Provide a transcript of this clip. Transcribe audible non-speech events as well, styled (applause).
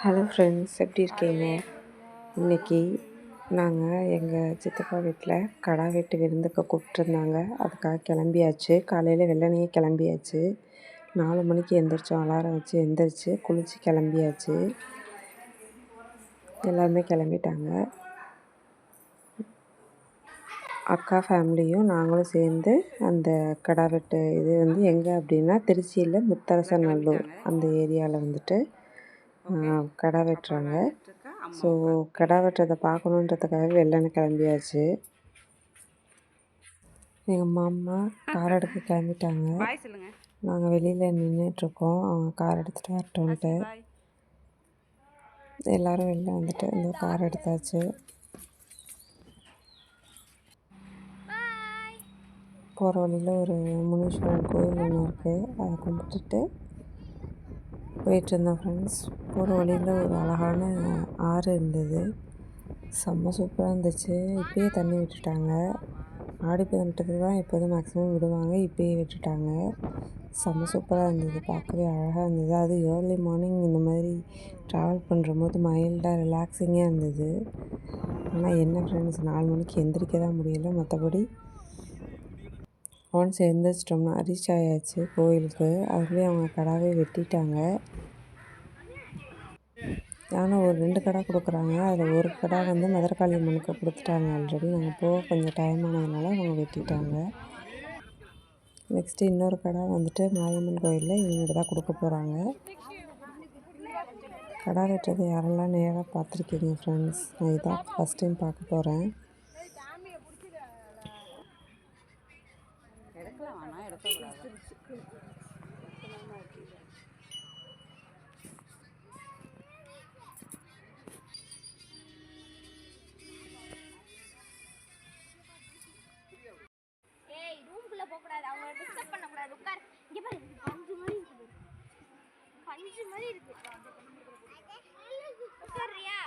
Hello friends எப்படி இருக்கீங்க? இன்றைக்கி நாங்கள் எங்கள் சித்தப்பா வீட்டில் கடா வெட்டு விருந்துக்கு கூப்பிட்ருந்தாங்க அதுக்காக கிளம்பியாச்சு. காலையில் வெள்ளனையே கிளம்பியாச்சு. நாலு மணிக்கு எந்திரிச்சோம் அலாரம் வச்சு எந்திரிச்சு குளித்து கிளம்பியாச்சு. எல்லாருமே கிளம்பிட்டாங்க. அக்கா ஃபேமிலியும் நாங்களும் சேர்ந்து அந்த கடா வெட்டு இது வந்து எங்கே அப்படின்னா திருச்சியில் முத்தரசநல்லூர் அந்த ஏரியாவில் வந்துட்டு கடா வெட்டுறாங்க. ஸோ கடா வெட்டுறதை பார்க்கணுன்றதுக்காக வெள்ளனை கிளம்பியாச்சு. எங்கள் மாமா கார் (laughs) எடுக்க கிளம்பிட்டாங்க. நாங்கள் வெளியில் நின்றுட்டுருக்கோம் அவங்க கார் எடுத்துகிட்டு வரட்டோன்ட்டு எல்லோரும் வெளில வந்துட்டு இந்த கார் எடுத்தாச்சு. போகிற வழியில் ஒரு முனீஸ்வரன் கோயில் ஒன்று இருக்குது அதை கும்பிட்டுட்டு போயிட்டுருந்தோம் ஃப்ரெண்ட்ஸ் போகிற வழியில் ஒரு அழகான ஆறு இருந்தது. செம்ம சூப்பராக இருந்துச்சு. இப்போயே தண்ணி விட்டுட்டாங்க. ஆடி பதினெட்டுக்கு தான் எப்போதும் மேக்ஸிமம் விடுவாங்க. இப்போயே விட்டுட்டாங்க. செம்ம சூப்பராக இருந்தது. பார்க்கவே அழகாக இருந்தது. அது ஏர்லி மார்னிங் இந்த மாதிரி ட்ராவல் பண்ணுற போது மைல்டாக ரிலாக்ஸிங்காக இருந்தது. ஆனால் என்ன ஃப்ரெண்ட்ஸ் நாலு மணிக்கு எந்திரிக்க தான் முடியல. மற்றபடி ஒன்ஸ் எழுந்திரிச்சிட்டோம்னா ரீச் ஆயாச்சு கோயிலுக்கு. அதுலேயே அவங்க கடாவே வெட்டிட்டாங்க. ஆனால் ஒரு ரெண்டு கடை கொடுக்குறாங்க. அதில் ஒரு கடை வந்து மதுரக்காளி அம்மனுக்கு கொடுத்துட்டாங்க ஆல்ரெடி நாங்கள் போக கொஞ்சம் டைம் ஆனதுனால அவங்க வெட்டிட்டாங்க. நெக்ஸ்ட்டு இன்னொரு கடை வந்துட்டு மாரியம்மன் கோயிலில் இவங்க தான் கொடுக்க போகிறாங்க கடை வெட்டுறது யாரெல்லாம் நேராக பார்த்துருக்கீங்க ஃப்ரெண்ட்ஸ் நான் இதான் ஃபஸ்ட் டைம் பார்க்க போகிறேன் எடுக்கலாம் ஆனால் எடுக்கக்கூடாது. ஏய் ரூம்குள்ள போக அவங்க டிஸ்டர்ப் பண்ண கூடாது உட்கார் பஞ்சு மாதிரி இருக்குது. பஞ்சு மாதிரி இருக்கு உட்கார்றியா?